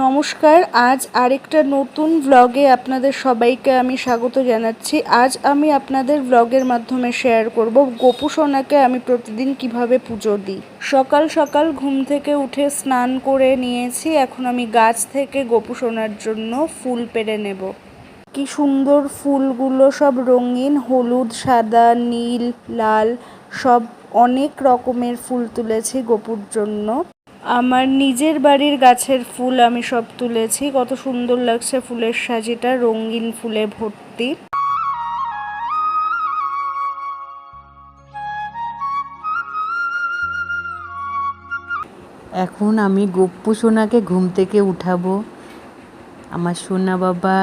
নমস্কার, আজ আরেকটা নতুন ব্লগে আপনাদের সবাইকে আমি স্বাগত জানাচ্ছি। আজ আমি আপনাদের ব্লগের মাধ্যমে শেয়ার করব গোপু সোনাকে আমি প্রতিদিন কীভাবে পুজো দিই। সকাল সকাল ঘুম থেকে উঠে স্নান করে নিয়েছি, এখন আমি গাছ থেকে গোপু সোনার জন্য ফুল পেড়ে নেব। কি সুন্দর ফুলগুলো সব রঙিন, হলুদ, সাদা, নীল, লাল, সব অনেক রকমের ফুল তুলেছি গোপুর জন্য। আমার নিজের বাড়ির গাছের ফুল আমি সব তুলেছি। কত সুন্দর লাগছে ফুলের সাজিটা, রঙিন ফুলে ভর্তি। এখন আমি গপ্পু সোনাকে ঘুম থেকে উঠাবো। আমার সোনা বাবা,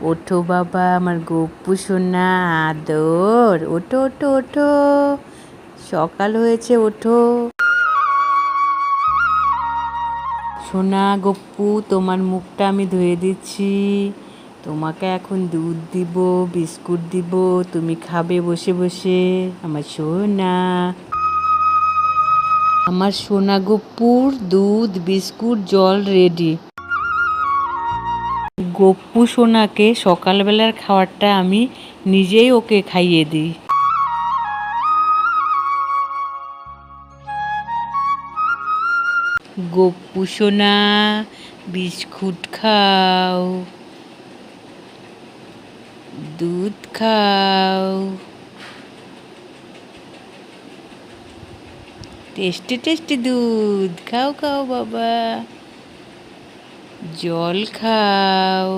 ওঠো বাবা, আমার গপ্পু সোনা, আদর। ওঠো ওঠো ওঠো। সকাল হয়েছে, ওঠো। সোনা গপ্পু, তোমার মুখটা আমি ধুয়ে দিচ্ছি। তোমাকে এখন দুধ দিব, বিস্কুট দিব, তুমি খাবে বসে বসে। আমার সোনা। আমার সোনা গপ্পুর, দুধ, বিস্কুট, জল রেডি গপ্পু সোনাকে সকালবেলার খাবারটা আমি নিজেই ওকে খাইয়ে দিই। গপ্পু সোনা বিস্কুট খাও, দুধ খাও। টেস্টি টেস্টি দুধ। খাও খাও বাবা। জল খাও।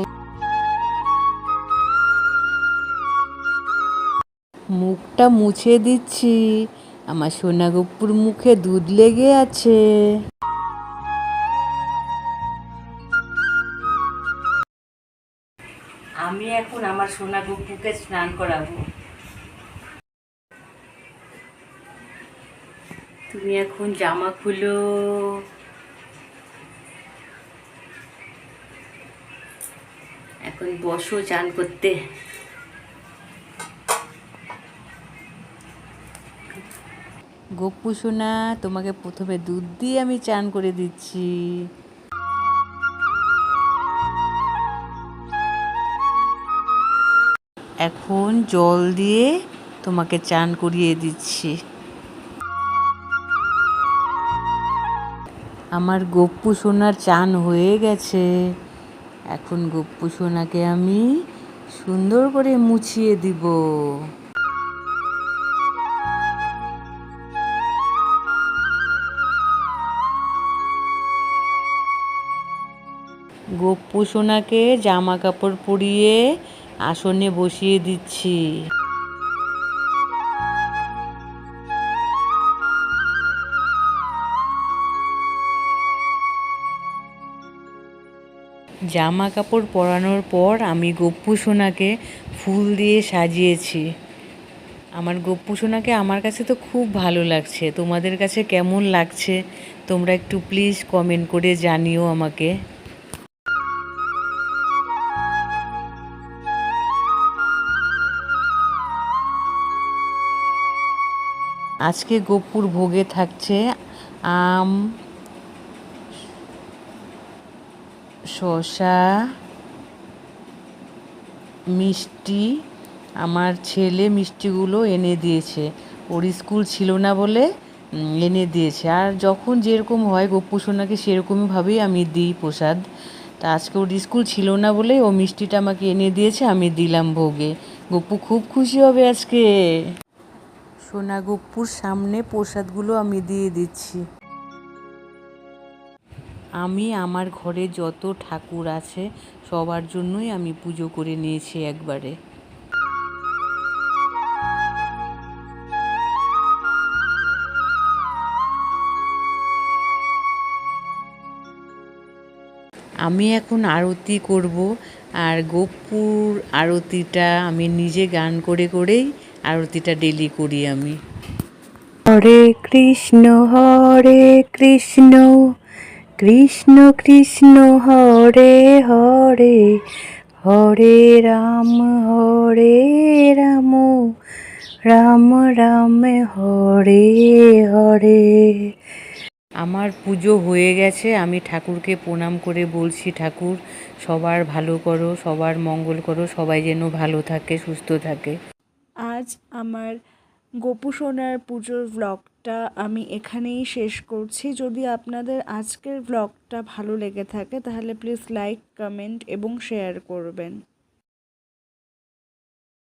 মুখটা মুছে দিচ্ছি। আমার সোনা গপ্পুর মুখে দুধ লেগে আছে। আমি এখন আমার সোনা গপ্পুকে স্নান করাবো। তুমি এখন জামা খুলো। এখন বসো চান করতে। গপ্পু সোনা, তোমাকে প্রথমে দুধ দিয়ে আমি চান করে দিচ্ছি। এখন জল দিয়ে তোমাকে চান করিয়ে দিচ্ছি। আমার গপ্পু সোনার চান হয়ে গেছে। এখন গপ্পু সোনাকে আমি সুন্দর করে মুছিয়ে দিব। গপ্পু সোনাকে জামা কাপড় পরিয়ে আসনে বসিয়ে দিচ্ছি। জামা কাপড় পরানোর পর আমি গপ্পু সোনাকে ফুল দিয়ে সাজিয়েছি। আমার গপ্পু সোনাকে আমার কাছে তো খুব ভালো লাগছে। তোমাদের কাছে কেমন লাগছে? তোমরা একটু প্লিজ কমেন্ট করে জানিও আমাকে। আজকে গপ্পুর ভোগে থাকছে আম, শসা, মিষ্টি। আমার ছেলে মিষ্টিগুলো এনে দিয়েছে। ওর স্কুল ছিল না বলে এনে দিয়েছে। আর যখন যেরকম হয়, গপ্পু সোনাকে সেরকমইভাবেই আমি দিই প্রসাদ। তা আজকে ওর স্কুল ছিল না বলে ও মিষ্টিটা আমাকে এনে দিয়েছে, আমি দিলাম ভোগে। গপ্পু খুব খুশি হবে আজকে। সোনা গপ্পুর সামনে প্রসাদগুলো আমি দিয়ে দিচ্ছি। আমি আমার ঘরে যত ঠাকুর আছে, সবার জন্যই আমি পুজো করে নিয়েছি একবারে। আমি এখন আরতি করব, আর গোপুর আরতিটা আমি নিজে গান করে করেই আরতিটা ডেলি করি আমি। হরে কৃষ্ণ হরে কৃষ্ণ কৃষ্ণ কৃষ্ণ হরে হরে হরে রাম হরে রাম রাম রাম হরে হরে। আমার পুজো হয়ে গেছে আমি ঠাকুরকে প্রণাম করে বলছি ঠাকুর সবার ভালো করো সবার মঙ্গল করো সবাই যেন ভালো থাকে সুস্থ থাকে। আমার গোপু সোনার পুজোর ব্লগটা আমি এখানেই শেষ করছি। যদি আপনাদের আজকের ব্লগটা ভালো লেগে থাকে, তাহলে প্লিজ লাইক কমেন্ট এবং শেয়ার করবেন।